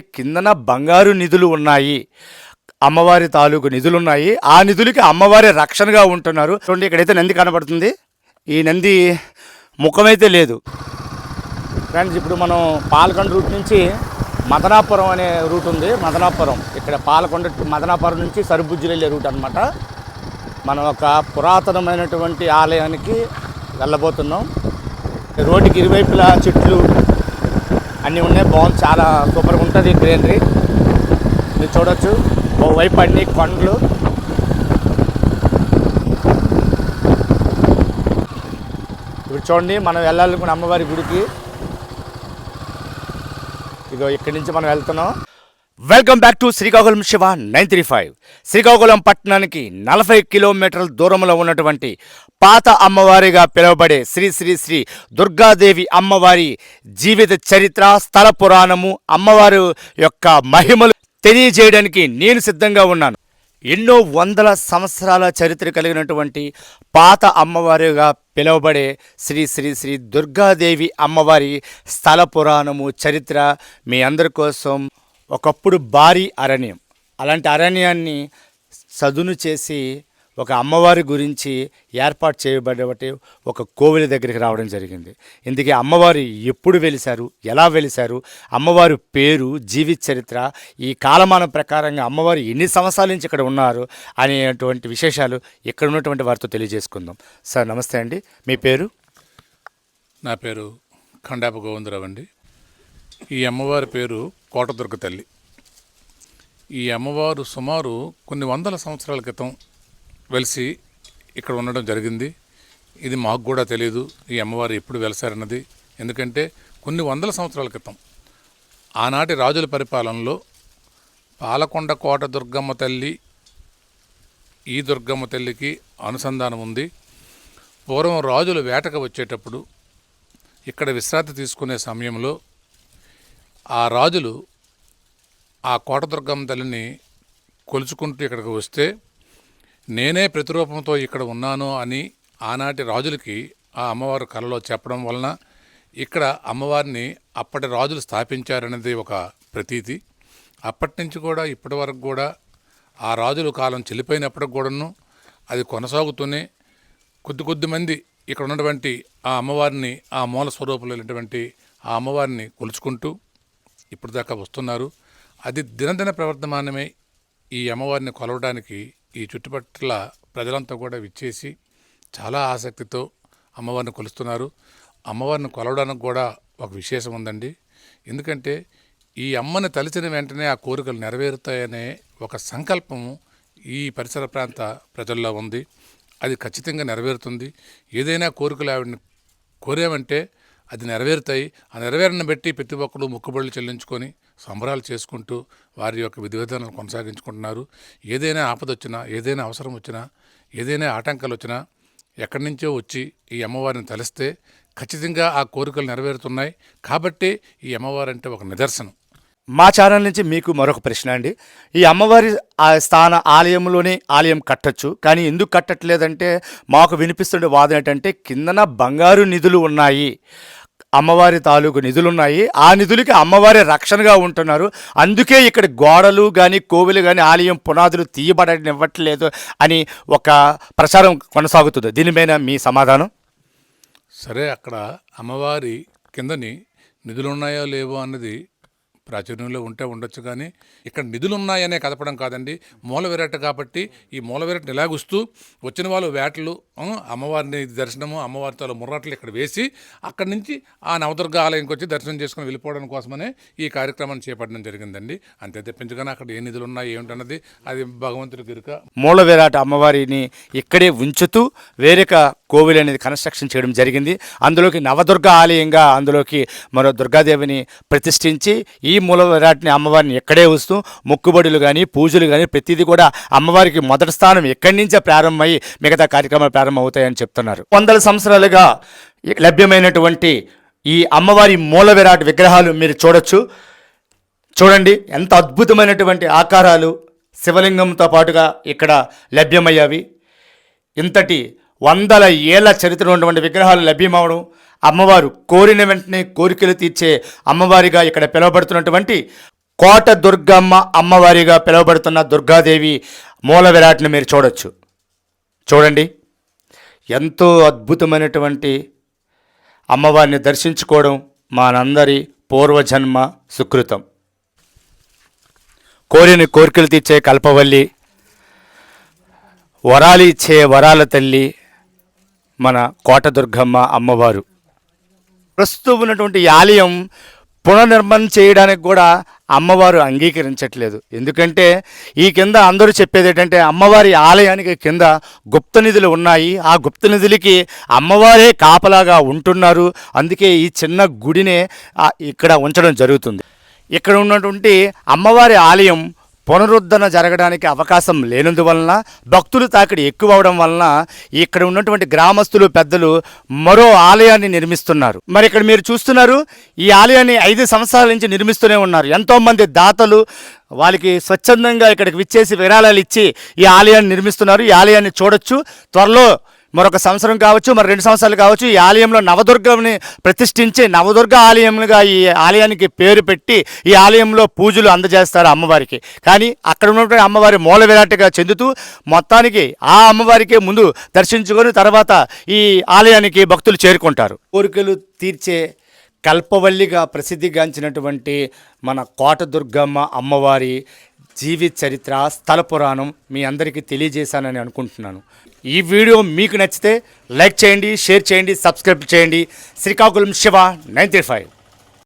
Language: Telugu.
కిందన బంగారు నిధులు ఉన్నాయి. అమ్మవారి తాలూకు నిధులు ఉన్నాయి. ఆ నిధులకి అమ్మవారి రక్షణగా ఉంటున్నారు. చూడండి ఇక్కడైతే నంది కనబడుతుంది. ఈ నంది ముఖమైతే లేదు. ఫ్రెండ్స్ ఇప్పుడు మనం పాలకొండ రూట్ నుంచి మదనాపురం అనే రూట్ ఉంది. మదనాపురం. ఇక్కడ పాలకొండ మదనాపురం నుంచి సరుబుజ్జులు వెళ్ళే రూట్ అనమాట మనం ఒక పురాతనమైనటువంటి ఆలయానికి వెళ్ళబోతున్నాం. రోడ్డుకి ఇరువైపులా చెట్లు అన్నీ ఉన్నాయి. బాగుంది. చాలా సూపర్గా ఉంటుంది గ్రీనరీ. మీరు చూడొచ్చు. ఓవైపు అన్ని కొండలు. ఇప్పుడు చూడండి మనం వెళ్ళాలనుకున్న అమ్మవారి గుడికి. ఇదిగో ఇక్కడి నుంచి మనం వెళ్తున్నాం. Welcome back to Srikakulam Siva nine three five. Srikakulam పట్టణానికి నలభై కిలోమీటర్ల దూరంలో ఉన్నటువంటి పాత అమ్మవారిగా పిలువబడే శ్రీ శ్రీ శ్రీ దుర్గాదేవి అమ్మవారి జీవిత చరిత్ర స్థల పురాణము అమ్మవారి యొక్క మహిమలు తెలియజేయడానికి నేను సిద్ధంగా ఉన్నాను. ఎన్నో వందల సంవత్సరాల చరిత్ర కలిగినటువంటి పాత అమ్మవారిగా పిలువబడే శ్రీ శ్రీ శ్రీ దుర్గాదేవి అమ్మవారి స్థల పురాణము చరిత్ర మీ అందరి కోసం ఒకప్పుడు భారీ అరణ్యం. అలాంటి అరణ్యాన్ని సదును చేసి ఒక అమ్మవారి గురించి ఏర్పాటు చేయబడబట్టి ఒక కోవిల దగ్గరికి రావడం జరిగింది. ఇందుకే అమ్మవారు ఎప్పుడు వెలిశారు ఎలా వెలిశారు అమ్మవారి పేరు జీవిత చరిత్ర ఈ కాలమానం ప్రకారంగా అమ్మవారు ఎన్ని సంవత్సరాల నుంచి ఇక్కడ ఉన్నారు అనేటువంటి విశేషాలు ఇక్కడ ఉన్నటువంటి వారితో తెలియజేసుకుందాం. సార్ నమస్తే అండి. మీ పేరు? నా పేరు ఖండాప గోవిందరావు అండి. ఈ అమ్మవారి పేరు కోటదుర్గ తల్లి. ఈ అమ్మవారు సుమారు కొన్ని వందల సంవత్సరాల క్రితం వెలిసి ఇక్కడ ఉండడం జరిగింది. ఇది మాకు కూడా తెలియదు ఈ అమ్మవారు ఎప్పుడు వెలిసారన్నది. ఎందుకంటే కొన్ని వందల సంవత్సరాల క్రితం ఆనాటి రాజుల పరిపాలనలో పాలకొండ కోట దుర్గమ్మ తల్లి ఈ దుర్గమ్మ తల్లికి అనుసంధానం ఉంది. పూర్వం రాజులు వేటకు వచ్చేటప్పుడు ఇక్కడ విశ్రాంతి తీసుకునే సమయంలో ఆ రాజులు ఆ కోటదుర్గం తల్లిని కొలుచుకుంటూ ఇక్కడికి వస్తే నేనే ప్రతిరూపంతో ఇక్కడ ఉన్నాను అని ఆనాటి రాజులకి ఆ అమ్మవారు కలలో చెప్పడం వలన ఇక్కడ అమ్మవారిని అప్పటి రాజులు స్థాపించారనేది ఒక ప్రతీతి. అప్పటి నుంచి కూడా ఇప్పటి వరకు కూడా ఆ రాజుల కాలం చెల్లిపోయినప్పటికి కూడాను అది కొనసాగుతూనే కొద్ది కొద్ది మంది ఇక్కడ ఉన్నటువంటి ఆ అమ్మవారిని ఆ మూల స్వరూపంలో ఆ అమ్మవారిని కొలుచుకుంటూ ఇప్పుడు దాకా వస్తున్నారు. అది దినదిన ప్రవర్తమానమే ఈ అమ్మవారిని కొలవడానికి ఈ చుట్టుపక్కల ప్రజలంతా కూడా విచ్చేసి చాలా ఆసక్తితో అమ్మవారిని కొలుస్తున్నారు. అమ్మవారిని కొలవడానికి కూడా ఒక విశేషం ఉందండి. ఎందుకంటే ఈ అమ్మని తలిచిన వెంటనే ఆ కోరికలు నెరవేరుతాయనే ఒక సంకల్పం ఈ పరిసర ప్రాంత ప్రజల్లో ఉంది. అది ఖచ్చితంగా నెరవేరుతుంది. ఏదైనా కోరికలు ఆవిడని కోరామంటే అది నెరవేరుతాయి. ఆ నెరవేరణ బట్టి ప్రతి ఒక్కరు మొక్కుబడులు చెల్లించుకొని సంబరాలు చేసుకుంటూ వారి యొక్క విధి విధానాలు కొనసాగించుకుంటున్నారు. ఏదైనా ఆపద వచ్చినా ఏదైనా అవసరం వచ్చినా ఏదైనా ఆటంకాలు వచ్చినా ఎక్కడి నుంచో వచ్చి ఈ అమ్మవారిని తలిస్తే ఖచ్చితంగా ఆ కోరికలు నెరవేరుతున్నాయి. కాబట్టి ఈ అమ్మవారు అంటే ఒక నిదర్శనం. మా ఛానల్ నుంచి మీకు మరొక ప్రశ్న అండి. ఈ అమ్మవారి ఆ స్థాన ఆలయంలోనే ఆలయం కట్టచ్చు. కానీ ఎందుకు కట్టట్లేదంటే మాకు వినిపిస్తుండే వాదన ఏంటంటే కిందన బంగారు నిధులు ఉన్నాయి. అమ్మవారి తాలూకు నిధులు ఉన్నాయి ఆ నిధులకి అమ్మవారి రక్షణగా ఉంటున్నారు. అందుకే ఇక్కడ గోడలు కానీ కోవిలు కానీ ఆలయం పునాదులు తీయబడనివ్వట్లేదు అని ఒక ప్రచారం కొనసాగుతుంది. దీనిపైన మీ సమాధానం? సరే అక్కడ అమ్మవారి కిందని నిధులు ఉన్నాయో లేవో అన్నది ప్రాచుర్యంలో ఉంటే ఉండొచ్చు కానీ ఇక్కడ నిధులు ఉన్నాయనే కదపడం కాదండి. మూల విరాట కాబట్టి ఈ మూల విరాటని ఇలాగుస్తూ వచ్చిన వాళ్ళు వేటలు అమ్మవారిని దర్శనము అమ్మవారితో ముర్రాట్లు ఇక్కడ వేసి అక్కడి నుంచి ఆ నవదుర్గ ఆలయంకి వచ్చి దర్శనం చేసుకుని వెళ్ళిపోవడం కోసమనే ఈ కార్యక్రమాన్ని చేపట్టడం జరిగిందండి. అంతే తెప్పించగానే అక్కడ ఏ నిధులు ఉన్నాయి ఏమిటన్నది అది భగవంతుడి గిరుక. మూల విరాట అమ్మవారిని ఇక్కడే ఉంచుతూ వేరొక కోవిల్ అనేది కన్స్ట్రక్షన్ చేయడం జరిగింది. అందులోకి నవదుర్గ ఆలయంగా అందులోకి మరో దుర్గాదేవిని ప్రతిష్ఠించి ఈ మూల విరాట్ని అమ్మవారిని ఎక్కడే వస్తూ మొక్కుబడులు కానీ పూజలు కానీ ప్రతిదీ కూడా అమ్మవారికి మొదటి స్థానం ఎక్కడి నుంచే ప్రారంభమై మిగతా కార్యక్రమాలు ప్రారంభమవుతాయని చెప్తున్నారు. వందల సంవత్సరాలుగా లభ్యమైనటువంటి ఈ అమ్మవారి మూల విరాట్ విగ్రహాలు మీరు చూడొచ్చు. చూడండి ఎంత అద్భుతమైనటువంటి ఆకారాలు శివలింగంతో పాటుగా ఇక్కడ లభ్యమయ్యావి. ఇంతటి వందల ఏళ్ళ చరిత్ర ఉన్నటువంటి విగ్రహాలు లభ్యమవడం అమ్మవారు కోరిన వెంటనే కోరికలు తీర్చే అమ్మవారిగా ఇక్కడ పిలువబడుతున్నటువంటి కోట దుర్గమ్మ అమ్మవారిగా పిలువబడుతున్న దుర్గాదేవి మూల విరాట్ని మీరు చూడొచ్చు. చూడండి. ఎంతో అద్భుతమైనటువంటి అమ్మవారిని దర్శించుకోవడం మనందరి పూర్వజన్మ సుకృతం. కోరిన కోరికలు తీర్చే కల్పవల్లి వరాలు ఇచ్చే వరాల తల్లి మన కోట దుర్గమ్మ అమ్మవారు. ప్రస్తుతం ఉన్నటువంటి ఆలయం పునర్నిర్మాణం చేయడానికి కూడా అమ్మవారు అంగీకరించట్లేదు. ఎందుకంటే ఈ కింద అందరూ చెప్పేది ఏంటంటే అమ్మవారి ఆలయానికి కింద గుప్త నిధులు ఉన్నాయి. ఆ గుప్త నిధులకి అమ్మవారే కాపలాగా ఉంటున్నారు. అందుకే ఈ చిన్న గుడినే ఇక్కడ ఉంచడం జరుగుతుంది. ఇక్కడ ఉన్నటువంటి అమ్మవారి ఆలయం పునరుద్ధరణ జరగడానికి అవకాశం లేనందువలన భక్తులు తాకిడి ఎక్కువ అవడం వలన ఇక్కడ ఉన్నటువంటి గ్రామస్తులు పెద్దలు మరో ఆలయాన్ని నిర్మిస్తున్నారు. మరి ఇక్కడ మీరు చూస్తున్నారు ఈ ఆలయాన్ని ఐదు సంవత్సరాల నుంచి నిర్మిస్తూనే ఉన్నారు. ఎంతోమంది దాతలు వాళ్ళకి స్వచ్ఛందంగా ఇక్కడికి విచ్చేసి విరాళాలు ఇచ్చి ఈ ఆలయాన్ని నిర్మిస్తున్నారు. ఈ ఆలయాన్ని చూడొచ్చు. త్వరలో మరొక సంవత్సరం కావచ్చు మరి రెండు సంవత్సరాలు కావచ్చు ఈ ఆలయంలో నవదుర్గని ప్రతిష్ఠించి నవదుర్గ ఆలయంగా ఈ ఆలయానికి పేరు పెట్టి ఈ ఆలయంలో పూజలు అందజేస్తారు అమ్మవారికి. కానీ అక్కడ ఉన్నటువంటి అమ్మవారి మూల విరాటగా చెందుతూ మొత్తానికి ఆ అమ్మవారికే ముందు దర్శించుకొని తర్వాత ఈ ఆలయానికి భక్తులు చేరుకుంటారు. కోరికలు తీర్చే కల్పవల్లిగా ప్రసిద్ధిగాంచినటువంటి మన కోట దుర్గమ్మ అమ్మవారి జీవిత చరిత్ర స్థల పురాణం మీ అందరికీ తెలియజేశానని అనుకుంటున్నాను. ఈ వీడియో మీకు నచ్చితే లైక్ చేయండి షేర్ చేయండి సబ్స్క్రైబ్ చేయండి. Srikakulam Siva nine three five.